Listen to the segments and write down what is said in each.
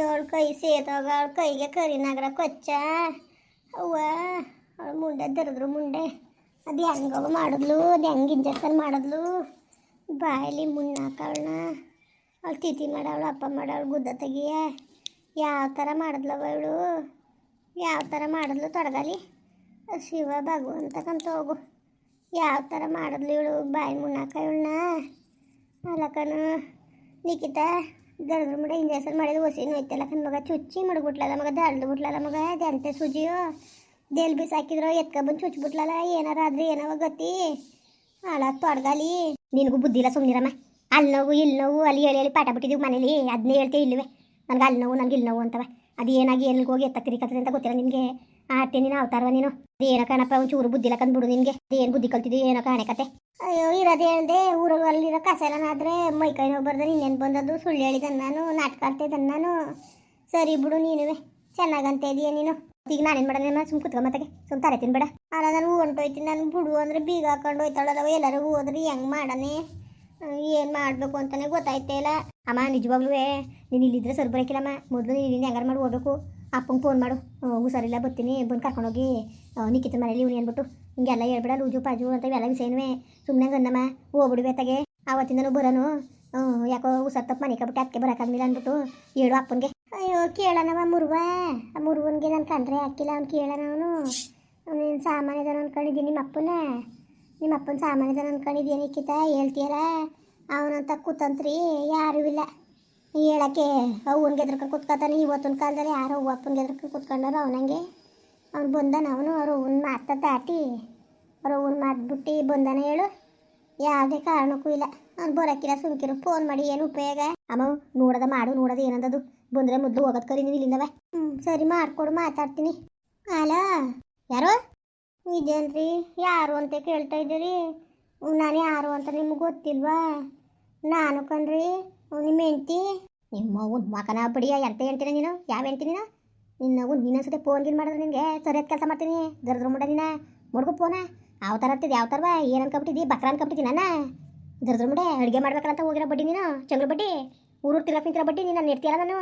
ಅವಳ ಕೈ ಸೇದಾಗ ಅವಳ ಕೈಗೆ ಕರಿನಾಗರ ಕೊಚ್ಚ ಅವ್ವ ಅವಳ ಮುಂಡೆ ದರದ್ರು ಮುಂಡೆ ಅದು ಹೆಂಗವ ಮಾಡಿದ್ಲು ಅದು ಹೆಂಗೆ ಇಂಜೆಕ್ಷನ್ ಮಾಡಿದ್ಲು ಬಾಯಲ್ಲಿ ಮುಣ್ಣಾಕವಳನ್ನ ಅವಳು ತಿಥಿ ಮಾಡವಳು ಅಪ್ಪ ಮಾಡವಳು ಗುದ್ದ ತೆಗಿಯ ಯಾವ ಥರ ಮಾಡಿದ್ಲವ ಇವಳು ಯಾವ ಥರ ಮಾಡಿದ್ಲು ತೊಡಗಲಿ ಶಿವ ಭಗವಂತಕ್ಕಂತ ಹೋಗು ಯಾವ ಥರ ಮಾಡಿದ್ಲು ಇವಳು ಬಾಯಿ ಮುಣ್ಣಾಕ ಇವಳನ್ನ ಅಲ್ಲಕನು ನಿಖಿತ ಗರ್ದ್ರ ಮುಡ ಇಂಜೆಕ್ಷನ್ ಮಾಡಿದ ಹೊಸಿ ನೋಯ್ತಲ್ಲ. ಕಣ್ ಮಗ ಚುಚ್ಚಿ ಮಡಗ್ಬಿಟ್ಲಲ್ಲ ಮಗ ದಾಳ್ದು ಬಿಟ್ಲಲ್ಲ ಮಗ ಅದಂತೆ ಸುಜಿಯೋ. ದೇಲ್ ಬೀಸ್ ಹಾಕಿದ್ರು ಎತ್ಕೊಬಂದು ಚುಚ್ಬಿಟ್ಲಲ್ಲ. ಏನಾರ ಆದ್ರೆ ಏನವ ಗತಿ? ಹಾಳ ತೊಡಗಲಿ. ನಿನಗೂ ಬುದ್ಧಿ ಇಲ್ಲ ಸುಮ್ಮನಿರಮ್ಮ ಅಲ್ಲಿ ನೋವು ಇಲ್ಲಿ ನೋವು, ಅಲ್ಲಿ ಹೇಳಿ ಹೇಳಿ ಪಾಠ ಬಿಟ್ಟಿದ್ದೀವಿ ಮನೇಲಿ. ಅದನ್ನೇ ಹೇಳ್ತೇ ಇಲ್ಲವೇ? ನನಗೆ ಅಲ್ಲಿ ನೋವು ನನಗೆ ಇಲ್ಲಿ ನೋವು ಅಂತವ. ಅದು ಏನಾಗಿ ಎಲ್ಲಿಗೆ ಹೋಗಿ ಎತ್ತ ಕರಿಕತ್ತದೆ ಅಂತ ಗೊತ್ತಿಲ್ಲ ನಿನಗೆ? ಆಡ್ತೇ ನೀನು ಅವತಾರವ ನೀನು? ಏನೋ ಕಣಪ್ಪ ಒಂದು ಚೂರು ಬುದ್ಧಿ ಇಲ್ಲ ಕಂದ್ಬಿಡು ನಿನ್ಗೆ. ಏನು ಬುದ್ಧಿ ಕಲ್ತಿದ್ದಿ, ಏನೋ ಕಾಣೆ ಕತೆ. ಅಯ್ಯೋ, ಇರೋದೇ ಹೇಳ್ದೆ, ಊರಲ್ಲಿ ಕಸ ಎಲ್ಲನಾದ್ರೆ ಮೈ ಕೈ ನೋವು ಬರ್ದೆ, ಇನ್ನೇನು ಬಂದದ್ದು? ಸುಳ್ಳು ಹೇಳಿದನ್ ನಾನು, ನಾಟಕ ಆಡ್ತಿದ್ದನ್ ನಾನು. ಸರಿ ಬಿಡು ನೀನುವೆ. ಚೆನ್ನಾಗಂತ ಇದೀಯ ನೀನು. ಈಗ ನಾನೇನು ಮಾಡೋಣ ಸುಮ್ ಕುತ್ಕೊ ಮತ್ತೆ ಸುಮ್ ತಾರೆ ತಿನ್ಬೇಡ. ಅಲ್ಲ ನಾನು ಹೊಂಟೋಯ್ತೀನಿ ನಾನು ಬಿಡು ಅಂದ್ರೆ ಬೀಗ ಹಾಕೊಂಡು ಹೋಯ್ತಾಳಲ್ಲ ಎಲ್ಲರೂ ಹೋದ್ರೆ ಹೆಂಗೆ ಮಾಡನೆ ಏನು ಮಾಡಬೇಕು ಅಂತಾನೆ ಗೊತ್ತಾಯ್ತೇ ಇಲ್ಲ. ಅಮ್ಮ ನಿಜವಾಗ್ಲೂ ನೀನು ಇಲ್ಲಿದ್ರೆ ಸರಿ ಬರೋಕಿಲ್ಲಮ್ಮ. ಮೊದಲು ನೀನು ಹೆಂಗಾರು ಮಾಡಿ ಹೋಗ್ಬೇಕು. ಅಪ್ಪಂಗೆ ಫೋನ್ ಮಾಡು. ಹುಷಾರಿಲ್ಲ ಬರ್ತೀನಿ. ಬಂದು ಕರ್ಕೊಂಡೋಗಿ ನಿಕ್ಕಿತ ಮನೇಲಿ ಇವ್ನು ಅಂದ್ಬಿಟ್ಟು ಹಿಂಗೆಲ್ಲ ಹೇಳ್ಬೇಡ, ಲೂಜು, ಪಾಜು ಅಂತ ಇವೆಲ್ಲ ವಿಷಯನೂ ಸುಮ್ಮನೆ ಗನ್ನಮ್ಮ ಹೋಗ್ಬಿಡುವೆ ತಗೆ ಆವತ್ತಿಂದನೂ ಬರೋನು. ಯಾಕೋ ಹುಷಾರ್ ತಪ್ಪು ಮನೆ ಕಬಿಟ್ಟು ಅದಕ್ಕೆ ಬರೋಕ್ಕಾಗಲಿಲ್ಲ ಅಂದ್ಬಿಟ್ಟು ಹೇಳು ಅಪ್ಪನಿಗೆ. ಅಯ್ಯೋ ಕೇಳೋಣವ ಮುರುವ. ಆ ಮುರುವನ್ಗೆ ನಾನು ಕಂಡ್ರೆ ಹಾಕಿಲ್ಲ, ಅವ್ನು ಕೇಳೋಣ ಅವನು. ನೀನು ಸಾಮಾನ್ಯದನ ಅನ್ಕೊಂಡಿದ್ದೀನಿ ನಿಮ್ಮ ಅಪ್ಪನ ನಿಮ್ಮ ಅಪ್ಪನ ಸಾಮಾನ್ಯದನ ಅನ್ಕೊಂಡಿದ್ದೀನಿ ನಿಕ್ಕಿತ ಹೇಳ್ತೀಯಲ್ಲ? ಅವನಂತ ಕೂತಂತ್ರಿ ಯಾರೂ ಇಲ್ಲ. ಹೇಳಕ್ಕೆ ಅವ್ವನ ಗೆದ್ರಕ ಕುತ್ಕೊತಾನೆ. ಇವತ್ತಿನ ಕಾಲದಲ್ಲಿ ಯಾರೋ ಅವ್ವ ಎದ್ರಕೊಂಡು ಕುತ್ಕೊಂಡಾರ ಅವನಂಗೆ. ಅವ್ನು ಬಂದಾನ ಅವನು, ಅವ್ರು ಅವ್ನ ಮಾತ ದಾಟಿ, ಅವ್ರು ಅವ್ನ ಮಾತ್ಬಿಟ್ಟು ಬಂದಾನ ಹೇಳು. ಯಾವುದೇ ಕಾರಣಕ್ಕೂ ಇಲ್ಲ. ಅವ್ನು ಬರೋಕ್ಕಿಲ್ಲ ಸುಮ್ಕಿರು. ಫೋನ್ ಮಾಡಿ ಏನು ಉಪಯೋಗ? ಅಮ್ಮ, ನೋಡದ ಮಾಡು, ನೋಡೋದು ಏನಂದದು. ಬಂದರೆ ಮೊದಲು ಹೋಗೋದು ಕರಿ ನೀವು ಇಲ್ಲಿಂದವ. ಹ್ಞೂ ಸರಿ ಮಾಡ್ಕೊಡು, ಮಾತಾಡ್ತೀನಿ. ಅಲೋ, ಯಾರು? ಇದೇನ್ರಿ? ಯಾರು ಅಂತ ಕೇಳ್ತಾ ಇದ್ದೀರಿ? ನಾನು ಯಾರು ಅಂತ ನಿಮ್ಗೆ ಗೊತ್ತಿಲ್ವಾ? ನಾನು ಕಣ್ರಿ. ನಿಮ್ಮ ಹೆಂಡ್ತಿ? ನಿಮ್ಮ ಒಂದು ಮಕನ ಬಡಿಯ ಎಂತ ಹೇಳ್ತೀನಿ ನೀನು? ಯಾವ ಹೆಂಡ್ತಿ ನೀನು? ನಿನ್ನ ಅವ್ನು ನೀನೊಂದ್ಸತಿ ಫೋನ್ ಗಿನ್ ಮಾಡಿದ್ರೆ ನಿನಗೆ. ಸರಿಯಾದ ಕೆಲಸ ಮಾಡ್ತೀನಿ. ದರ್ದ್ರ ಮುಡ ನೀನ. ಮುಡ್ಗು ಫೋನ ಯಾವ ಥರ ಇರ್ತಿದ್ದು ಯಾವ ಥರವ ಏನು ಅನ್ಕೊಬಿಟ್ಟಿದ್ದಿ? ಬಕ್ರ ಅನ್ಕೊಬಿಟ್ಟಿದ್ದೀನಿ ನನ್ನ ದರ್ದ್ರ ಮುಡೆ, ಅಡುಗೆ ಮಾಡ್ಬೇಕಂತ ಹೋಗಿರೋ ಬಡ್ಡಿ ನೀನು? ಚಂಗ್ರ ಬಡ್ಡಿ? ಊರು ತಿರ್ಗಕ್ಕೆ ನಿಂತಿರೋ ಬಡ್ಡಿ ನೀನು? ನೆಡ್ತೀಯಲ್ಲ ನಾನು.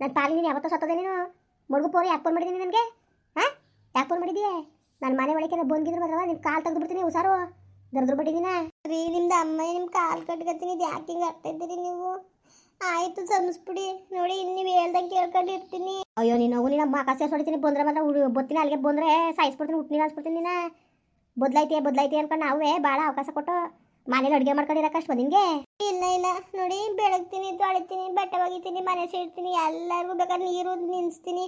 ನನ್ನ ಪಾಲಿ ನೀನು ಯಾವತ್ತೋ ಸತ್ತೋದೆ ನೀನು? ಮುಡ್ಗು ಫೋನ್ ಯಾಕೆ ಫೋನ್ ಮಾಡಿದ್ದೀನಿ ನನಗೆ? ಹಾಂ ಯಾಕೆ ಫೋನ್ ಮಾಡಿದ್ದೀಯ ನಾನು ಮನೆ ಒಳಗೆ ಬಂದಿದ್ರು ಮಾತ್ರವ ನಿಮ್ಮ ಕಾಲು ತೆಗೆದು ಬಿಡ್ತೀನಿ ಹುಷಾರು. ದರ್ದ್ರ ಬಡಿದಿನ ರೀ, ನಿಮ್ದು ಅಮ್ಮ ನಿಮ್ಮ ಕಾಲು ಕಟ್ಕೊತೀನಿ ಇದು ಯಾಕೆ ಹಿಂಗೆ ಆಗ್ತಾ ಇದ್ದೀರಿ ನೀವು? ಆಯ್ತು ಸಮಸ್ಬಿಡಿ ನೋಡಿ ನೀವು ಹೇಳ್ದಂಗೆ ಕೇಳ್ಕೊಂಡಿರ್ತೀನಿ ಅಯ್ಯೋ, ನೀನು ಹೋಗು, ನೀನು ಕಸ ಹೊಡಿತೀನಿ, ಬಂದ್ರೆ ಮಾತ್ರ ಹುಡು ಬತ್ತೀನಿ, ಅಲ್ಲಿಗೆ ಬಂದರೆ ಸಾಯಿಸ್ಬಿಡ್ತೀನಿ, ಹುಟ್ಟಿನ ಹಾಸ್ಬಿಡ್ತೀನಿ ನೀನು ಬದಲಾಯ್ತೀಯ ಬದಲಾಯ್ತೀಯ ಅನ್ಕೊಂಡು ನಾವೇ ಭಾಳ ಅವಕಾಶ ಕೊಟ್ಟು ಮನೇಲಿ ಅಡುಗೆ ಮಾಡ್ಕೊಂಡಿರಕ್ಕಷ್ಟು ಬಂದಿಂಗೆ ಇಲ್ಲ ಇಲ್ಲ, ನೋಡಿ, ಬೆಳಗ್ತೀನಿ, ತೊಳಿತೀನಿ, ಬಟ್ಟೆ ಒಗಿತೀನಿ, ಮನೆ ಸೇರ್ತೀನಿ ಎಲ್ಲರಿಗೂ ಬೇಕಾದ್ರೆ ನೀರು ನಿನ್ಸ್ತೀನಿ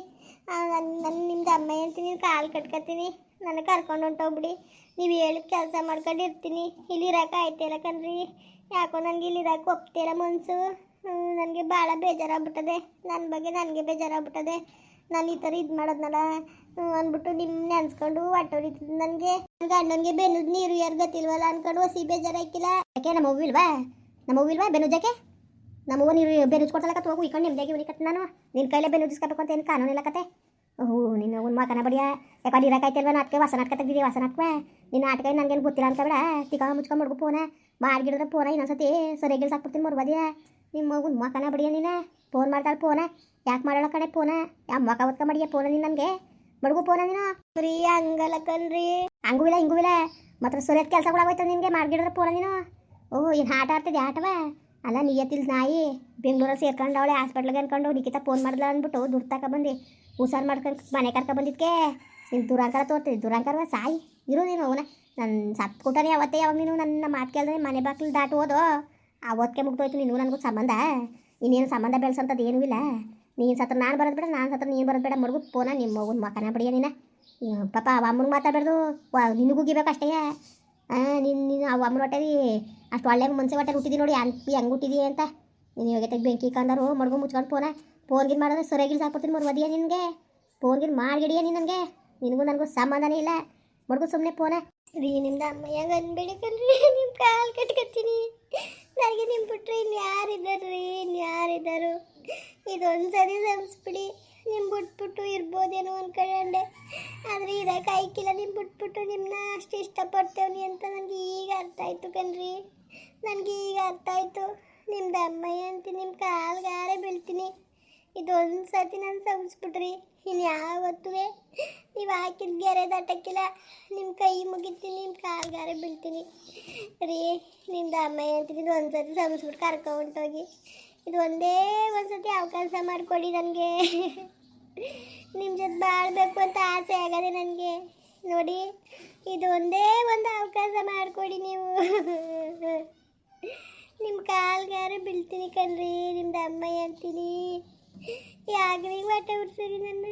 ನನ್ನ ನಿಮ್ದು ಅಮ್ಮ ಹೇಳ್ತೀನಿ, ಕಾಲು ಕಟ್ಕೊತೀನಿ ನನಗೆ ಕರ್ಕೊಂಡು ಹೊಂಟೋಗ್ಬಿಡಿ ನೀವು ಹೇಳಿದ ಕೆಲಸ ಮಾಡ್ಕೊಂಡಿರ್ತೀನಿ. ಇರೋಕೆ ಆಯ್ತಿಲ್ಲ ಕಣ್ರಿ. ಯಾಕೋ ನನಗೆ ಇಲ್ಲಿರಕ ಒಪ್ತಿಲ್ಲ ಮನಸ್ಸು ನನಗೆ ಭಾಳ ಬೇಜಾರಾಗ್ಬಿಟ್ಟದೆ. ನನ್ನ ಬಗ್ಗೆ ನನಗೆ ಬೇಜಾರಾಗ್ಬಿಟ್ಟದೆ. ನಾನು ಈ ಥರ ಇದು ಮಾಡೋದ್ನಲ್ಲ ಅಂದ್ಬಿಟ್ಟು ನಿಮ್ಮ ನೆನ್ಸ್ಕೊಂಡು ಹೊಟ್ಟೋರಿತದೆ ನನಗೆ. ನನ್ನ ಗಂಡನಿಗೆ ಬೆನ್ನದ ನೀರು ಯಾರು ಗೊತ್ತಿಲ್ವಲ್ಲ ಅನ್ಕೊಂಡು ಹೊಸಿ ಬೇಜಾರಾಯ್ಕಿಲ್ಲ ಯಾಕೆ, ನಮ್ಮ ಹೂವಿಲ್ವಾ ನಮ್ಮ ಹೂವಿಲ್ವಾ ಬೆನ್ನುಜಕ್ಕೆ ನಮ್ಮ ಹೂವು ನೀರು ಬೆನ್ನುಜ್ ಕತ್ತು ಹೋಗು ಇಕೊಂಡು ನಿಮ್ದಾಗಿ ನಾನು. ನಿನ್ನ ಕೈಲೇ ಬೆನ್ನುಜಿಸ್ಕೋಬೇಕು ಅಂತ ಏನು ಕಾನೂನಿಲ್ಲ ಕತೆ. ಓಹೋ ನಿನ್ನ ಒಂದು ಮಾತನ ಬಡಿಯ. ಯಾಕಂದ್ರೆ ಇರಕಾಯ್ತಿಲ್ವ ನಾಟಕ? ವಾಸ ನಾಟಕ ತೆಗ್ದಿದ್ದೀವಿ ವಾಸ ನಾಟಕ? ನಿನ್ನ ನಾಟಕ ನನಗೇನು ಗೊತ್ತಿಲ್ಲ ಅಂತ ಬೇಡ. ತಿಕ್ಕ ಮುಚ್ಕೊಂಡು ಮಡ್ಗು ಫೋನ ಮಾಡಿಗಿಡಿದ್ರೆ ಫೋನ ಇನ್ನೊಂದ್ಸತಿ. ಸರಿಯಾಗಿ ಸಾಕ್ಬಿಡ್ತೀನಿ ಮರ್ಬದಿಯ ನಿಮ್ಮ ಒಂದು ಮಕನ ಬಡಿಯ ನೀನು. ಫೋನ್ ಮಾಡ್ತಾಳೆ ಫೋನ ಯಾಕೆ ಮಾಡೋಳ ಕಡೆ ಫೋನ ಯಾವ ಮಕ ಒತ್ಕ ಮಾಡಿಯ ಫೋನ ನೀನು ನನಗೆ. ಮಡ್ಗು ಫೋನ ನೀನು. ಫ್ರೀ ಹಂಗಲ್ಲ ಕಣ್ರಿ. ಹಂಗೂ ಇಲ್ಲ ಹಿಂಗೂ ಇಲ್ಲ. ಮಾತ್ರ ಸರಿಯಾದ ಕೆಲಸ ಕೂಡ ಹೋಯ್ತದೆ ನಿನಗೆ. ಮಾಡಿಗಿಡಿದ್ರೆ ಫೋನ ನೀನು. ಓಹ್ ಏನು ಆಟ ಆಡ್ತಿದ್ದೆ ಆಟವ ಅಲ್ಲ ನಿಯತ್ತಿಲ್ಲ ನಾಯಿ? ಬೆಂಗಳೂರಲ್ಲಿ ಸೇರ್ಕೊಂಡು ಅವಳೆ ಹಾಸ್ಪಿಟ್ಲಿಗೆ ಅನ್ಕೊಂಡು ನಿಖಿತ ಫೋನ್ ಮಾಡಿದ್ಲ ಅಂದ್ಬಿಟ್ಟು ದುಡ್ಡು ತಕ ಬಂದು ಹುಷಾರು ಮಾಡ್ಕೊಂಡು ಮನೆ ಕರ್ಕೊ ಬಂದಿದ್ಕೆ. ನೀನು ದುರಂಕಾರ ತೋರ್ತಿದ್ದೆ ದುರಂಕಾರವ ಸಾಯಿ. ಇರು ನೀನು ಅವನ. ನನ್ನ ಸತ್ತು ಕೊಟ್ಟಾನೆ ಅವತ್ತೇ ಯಾವಾಗ ನೀನು ನನ್ನ ಮಾತು ಕೇಳಿದ್ರೆ ಮನೆ ಬಾಗಿಲು ದಾಟು ಹೋದೋ? ಅವತ್ತಿಗೆ ಮುಗ್ದೋಯ್ತು ನೀನು ನನಗೂ ಸಂಬಂಧ. ಇನ್ನೇನು ಸಂಬಂಧ ಬೆಳೆಸೋಂಥದ್ದು ಏನೂ ಇಲ್ಲ. ನೀನು ಸತ್ರ ನಾನು ಬರೋದು ಬೇಡ, ನಾನು ಸತ್ರ ನೀನು ಬರೋದು ಬೇಡ. ಮಡಗು ಫೋನ ನಿಮ್ಮ ಮಗನ ಮಕನ ಬಿಡಿಯ ನೀನು. ಪಾಪ ಅವ ಅಮ್ಮನಿಗೆ ಮಾತಾಡಬಾರ್ದು. ನಿನಗೂ ಗಿಬೇಕು ಅಷ್ಟೇ ನೀನು ನೀನು ಅವ ಅಮ್ಮನ ಹೊಟ್ಟೆಲಿ ಅಷ್ಟು ಒಳ್ಳೆ ಮನ್ಸೆ ಹೊಟ್ಟೆ ಹುಟ್ಟಿದಿ ನೋಡಿ ಅಂತ ಹೆಂಗೆ ಹುಟ್ಟಿದಿ ಅಂತ. ನೀನು ಇವಾಗ ಬೆಂಕಿ ಕಂಡರು ಮಡ್ಗು ಮುಚ್ಕೊಂಡು ಫೋನ ಫೋನ್ ಗಿನ್ ಮಾಡಿದ್ರೆ ಸರಿಯಾಗಿ ಸಾಕ್ಬಿಡ್ತೀನಿ ಮರ್ವದಿಯ ನಿನಗೆ. ಫೋನ್ ಗಿನ್ ಮಾಡಿಡಿಯ ನೀನು ನನಗೆ? ನಿನಗೂ ನನಗೂ ಸಂಬಂಧನೇ ಇಲ್ಲ. ಮಡ್ಗು ಸುಮ್ಮನೆ ಫೋನ ರೀ, ನಿಮ್ದು ಅಮ್ಮ ಹೆಂಗೆ ಅನ್ಬೇಡಿ ಕಲ್ರಿ ನಿಮ್ಮ ಕಾಲು ಕಟ್ಕೊತೀನಿ ನನಗೆ ನಿಮ್ಮ ಬಿಟ್ರೆ ಇನ್ನು ಯಾರಿದ್ದಾರ್ರಿ ಇನ್ನು ಯಾರಿದ್ದಾರು ಇದೊಂದು ಸರಿ ಸಂಸ್ಬಿಡಿ ನಿಮ್ಮ ಇರ್ಬೋದೇನೋ ಅನ್ಕೊಂಡೆ. ಆದರೆ ಇದಕ್ಕೆ ಆಯ್ಕಿಲ್ಲ ನಿಮ್ಮ ಬಿಟ್ಬಿಟ್ಟು ನಿಮ್ಮನ್ನ ಅಷ್ಟು ಇಷ್ಟಪಡ್ತೇವನಿ ಅಂತ ನನಗೆ ಈಗ ಅರ್ಥ ಆಯಿತು ಕಣ್ರಿ. ನನಗೆ ಈಗ ಅರ್ಥ ಆಯಿತು. ನಿಮ್ದು ಅಮ್ಮಯ್ಯ ಅಂತ ನಿಮ್ಮ ಕಾಲ್ಗಾರೆ ಬೀಳ್ತೀನಿ. ಇದೊಂದು ಸರ್ತಿ ನಾನು ಸಂಸ್ಬಿಟ್ರಿ ಇನ್ನು ಯಾವತ್ತೂ ನೀವು ಹಾಕಿದ ಗೆರೆ ದಾಟಕ್ಕಿಲ್ಲ ನಿಮ್ಮ ಕೈ ಮುಗಿತೀನಿ ನಿಮ್ಮ ಕಾಲ್ಗಾರೆ ಬೀಳ್ತೀನಿ. ರೀ, ನಿಮ್ದು ಅಮ್ಮಯ್ಯ ಅಂತ ಇದು ಒಂದು ಸರ್ತಿ ಸಂಸ್ಬಿಟ್ಟು ಕರ್ಕೊಂಡೋಗಿ ಇದು ಒಂದೇ ಒಂದು ಸತಿ ಅವಕಾಶ ಮಾಡಿಕೊಡಿ ನನಗೆ. ನಿಮ್ಮ ಜೊತೆ ಬಾಳ್ಬೇಕು ಅಂತ ಆಸೆ ಆಗದೆ ನನಗೆ. ನೋಡಿ, ಇದು ಒಂದೇ ಒಂದು ಅವಕಾಶ ಮಾಡಿಕೊಡಿ ನೀವು. ನಿಮ್ಮ ಕಾಲ್ಗಾರ ಬೀಳ್ತೀನಿ ಕಣ್ರಿ, ನಿಮ್ದು ಅಮ್ಮ ಅಂತೀನಿ. ಯಾಗ್ರಿ ಬಟ್ಟೆ ಉಡ್ಸಿರಿ ನನ್ನ.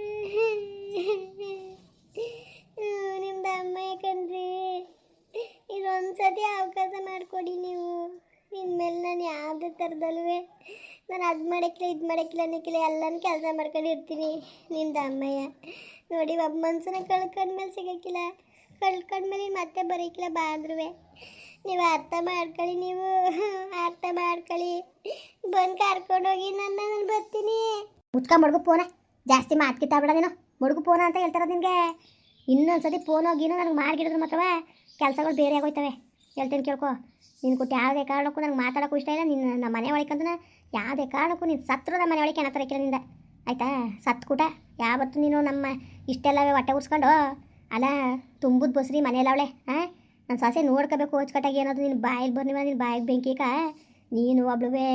ನಿಮ್ದು ಅಮ್ಮ ಕಣ್ರಿ. ಇದೊಂದು ಸತಿ ಅವಕಾಶ ಮಾಡಿಕೊಡಿ ನೀವು. ಇನ್ಮೇಲೆ ನಾನು ಯಾವುದೇ ಥರದಲ್ಲೂ ನಾನು ಅದು ಮಾಡೋಕ್ಕಿಲ್ಲ, ಇದು ಮಾಡೋಕ್ಕಿಲ್ಲ ಅನ್ನೋಕ್ಕಿಲ್ಲ, ಎಲ್ಲನೂ ಕೆಲಸ ಮಾಡ್ಕೊಂಡು ಇರ್ತೀನಿ. ಅಮ್ಮಯ್ಯ. ನೋಡಿ, ಒಬ್ಬ ಮನ್ಸನ್ನ ಕಳ್ಕೊಂಡ್ಮೇಲೆ ಸಿಗೋಕ್ಕಿಲ್ಲ. ಕಳ್ಕೊಂಡ್ಮೇಲೆ ಮತ್ತೆ ಬರೋಕ್ಕಿಲ್ಲ ಬಾಂದ್ರೂ ನೀವು ಅರ್ಥ ಮಾಡ್ಕೊಳ್ಳಿ ನೀವು. ಅರ್ಥ ಮಾಡ್ಕೊಳ್ಳಿ. ಬಂದು ಕರ್ಕೊಂಡೋಗಿ ನನ್ನ ನಾನು ಬರ್ತೀನಿ. ಮುತ್ಕ ಮಡ್ಗು ಫೋನ. ಜಾಸ್ತಿ ಮಾತು ಕಿತ್ತಾಬಿಡ ನೀನು. ಮಡ್ಗು ಫೋನ ಅಂತ ಹೇಳ್ತಾರ ನಿನಗೆ. ಇನ್ನೊಂದ್ಸತಿ ಫೋನ್ ಹೋಗಿನೂ ನನಗೆ ಮಾಡಿಗಿಡಿದ್ರು ಮಾತ್ರವ. ಕೆಲಸಗಳು ಬೇರೆ ಆಗೋಯ್ತವೆ. ಹೇಳ್ತೀನಿ ಕೇಳ್ಕೊ. ನಿನ್ನ ಕೊಟ್ಟು ಯಾವುದೇ ಕಾರಣಕ್ಕೂ ನನಗೆ ಮಾತಾಡೋಕ್ಕೂ ಇಷ್ಟ ಇಲ್ಲ. ನಿನ್ನ ನಮ್ಮ ಮನೆ ಒಳಕಂದ್ರೆ ಯಾವುದೇ ಕಾರಣಕ್ಕೂ ನೀನು ಸತ್ರದ ಮನೆ ಒಳಗೆ ತರಕಿಲ್ಲ ನಿಂದ. ಆಯಿತಾ? ಸತ್ತು ಕೂಟ ಯಾವತ್ತು ನೀನು ನಮ್ಮ ಇಷ್ಟೆಲ್ಲ ಹೊಟ್ಟೆ ಉರ್ಸ್ಕೊಂಡು, ಅಲ್ಲ, ತುಂಬುದು ಬಸ್ರಿ ಮನೆಯಲ್ಲವಳೆ ಹಾಂ ನನ್ನ ಸೊಸೆ ನೋಡ್ಕೋಬೇಕು ಹೋಚ್ಕಟ್ಟಾಗಿ ಏನಾದ್ರು ನೀನು ಬಾಯಿಗೆ ಬರ್ನಿವ ನೀನು ಬಾಯಿಗೆ ಬೆಂಕಿಕ ನೀನು ಒಬ್ಳುವೇ,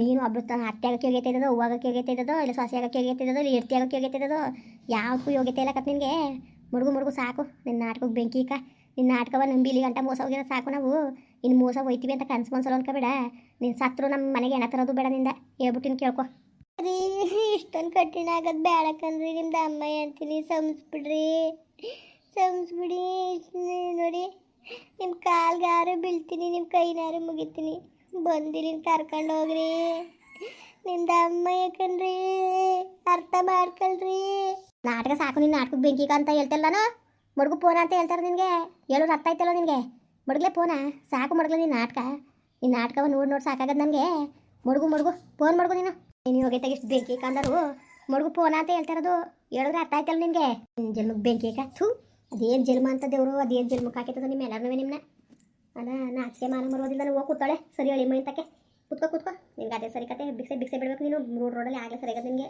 ನೀನು ಒಬ್ಳು ತನ್ನ ಅತ್ತೆ ಆಗಕ್ಕೆ ಯೋಗ್ಯತೆ ಇದ್ದದೋ ಹೂವಾಗಕ್ಕೆ ಯೋಗ್ಯತೆ ಇದ್ದದೋ, ಇಲ್ಲ ಸೊಸೆ ಆಗಕ್ಕೆ ಯೋಗ್ಯತೆ ಇದ್ದದೋ, ಇಲ್ಲ ಎಡ್ತಿ ಆಗಕ್ಕೆ ಯೋಗ್ಯತೆ ಇದ್ದದೋ ಯಾವಕ್ಕೂ ಯೋಗ್ಯತೆ ಇಲ್ಲ ಕತ್ ನಿನಗೆ. ಮುಡುಗು ಮುಡುಗು ಸಾಕು, ನಿನ್ನ ನಾಟಕಕ್ಕೆ ಬೆಂಕಿಕ ನಿನ್ನ ನಾಟಕವ ಇಲ್ಲಿ ಗಂಟ ಮೋಸ ಹೋಗಿರೋ ಸಾಕು ನಾವು. ಇನ್ನು ಮೋಸ ಹೋಯ್ತೀವಿ ಅಂತ ಕನ್ಸು ಮನ್ಸಲ್ಲ ಅನ್ಕೋಬೇಡ. ನೀನು ಸತ್ರು ನಮ್ಮ ಮನೆಗೆ ಎಣ ತರೋದು ಬೇಡ ನಿಂದ. ಹೇಳ್ಬಿಟ್ಟಿನ ಕೇಳ್ಕೊ. ರೀ ಇಷ್ಟೊಂದು ಕಠಿಣ ಆಗೋದು ಬೇಡ ಕಣ್ರಿ ನಿಮ್ದು ಅಮ್ಮ ಅಂತೀನಿ ಸಂಸ್ಬಿಡ್ರಿ ಸಂಸ್ಬಿಡಿ ನೋಡಿ ನಿಮ್ಮ ಕಾಲ್ಗಾರು ಬೀಳ್ತೀನಿ ನಿಮ್ಮ ಕೈನಾರು ಮುಗಿತೀನಿ. ಬಂದಿರಿ ಕರ್ಕೊಂಡು ಹೋಗ್ರಿ. ನಿಮ್ದು ಅಮ್ಮ ಕಣ್ರಿ ಅರ್ಥ ಮಾಡ್ಕೊಳ್ರಿ. ನಾಟಕ ಸಾಕು ನಿನ್ನ ನಾಟಕಕ್ಕೆ ಬೆಂಕಿ ಅಂತ ಹೇಳ್ತಲ್ಲ ನಾನು? ಮಡ್ಗು ಪೋನ ಅಂತ ಹೇಳ್ತಾರೆ ನಿನಗೆ? ಹೇಳೋರು ಅರ್ಥ ಆಯ್ತಲ್ಲ ನಿನಗೆ? ಮಡ್ಗ್ಲೆ ಪೋನಾ? ಸಾಕು ಮಡ್ಗ್ಲೆ ನಿನ್ನ ನಾಟಕ. ನಿನ್ನ ನಾಟಕವ ನೋಡಿ ನೋಡಿ ಸಾಕಾಗದ ನನಗೆ ಮಡ್ಗು ಮಡ್ಗು, ಫೋನ್ ಮಡ್ಗು ನೀನು. ನೀನು ಹೋಗಿ ಎಷ್ಟು ಬೆಂಕಿ ಕಂದರು ಮಡ್ಗು, ಫೋನ ಅಂತ ಹೇಳ್ತಾರದು. ಹೇಳಿದ್ರೆ ಅರ್ಥ ಆಯ್ತಲ್ಲ ನಿನಗೆ? ಜನ್ಮಕ್ಕೆ ಬೆಂಕಿ ಏಕ? ಥೂ, ಅದೇನು ಜನ್ಮ ಅಂತ ದೇವರು, ಅದೇನು ಜನ್ಮಕ್ಕೆ ಹಾಕಿರ್ತದೆ ನಿಮ್ಮ ಎಲ್ಲರೂ ನಿಮ್ಮನ್ನ ಅಲ್ಲ ನಾಚಿಕೆ ಮಾನ ಮರೋದಿಲ್ಲ ಹೋಗಿ ಕೂತಾಳೆ. ಸರಿ ಹೇಳಿ ಮೈ ತಕ್ಕೆ. ಕೂತ್ಕೋ ಕೂತ್ಕೋ. ನಿನ್ಗೆ ಅದೇ ಸರಿ ಕತೆ. ಬಿಕ್ಸೆ ಬಿಕ್ಸೆ ಬಿಡಬೇಕು ನೀನು. ರೋಡ್ ರೋಡಲ್ಲಿ ಆಗಲೇ ಸರಿಯಾಗದು ನಿನಗೆ.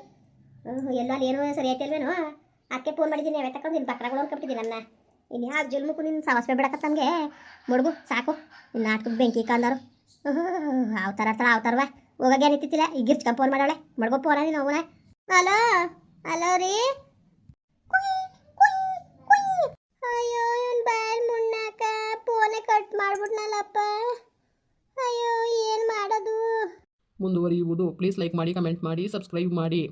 ಎಲ್ಲ ಅಲ್ಲಿ ಏನೋ ಸರಿ ಆಯ್ತಲ್ವೇನೋ ಅದಕ್ಕೆ ಫೋನ್ ಮಾಡಿದ್ದೀನಿ, ಅವೇ ತಕೊಂಡು ನಿನ್ನ ಬಕ್ರಗಳು ಅನ್ಕೊಬಿಟ್ಟಿದ್ದೀನಿ ನನ್ನ. ಇನ್ಯಾವ ಯಾವ ಜನ್ಮಕ್ಕೂ ನಿನ್ನ ಸಮಸ್ಯೆ ಬಿಡಕತ್ತ ನಮಗೆ? ಮಡ್ಗು, ಸಾಕು. ನಾಟಕದ ಬೆಂಕಿ ಕಾಂದರು ಅವತಾರ ಹತ್ರ ಅವತಾರವ ಹೋಗಾಗೆ ನಿಂತಿತ್ತಿಲ್ಲ ಈಗ ಗಿಫ್ಟ್ ಫೋನ್ ಮಾಡವಳೆ ಮಡ್ಗೋ ಫೋನ ನೀನು ಅವನ. ಹಲೋ? ಹಲೋ ರೀ? ಅಯ್ಯೋ, ಇವ್ನು ಬ್ಯಾಡ್ ಮುಣ್ಣಾಕ ಫೋನೇ ಕಟ್ ಮಾಡ್ಬಿಟ್ನಲ್ಲಪ್ಪ. ಅಯ್ಯೋ, ಏನು ಮಾಡೋದು? ಮುಂದುವರಿಯುವುದು. ಪ್ಲೀಸ್ ಲೈಕ್ ಮಾಡಿ ಕಮೆಂಟ್ ಮಾಡಿ ಸಬ್ಸ್ಕ್ರೈಬ್ ಮಾಡಿ.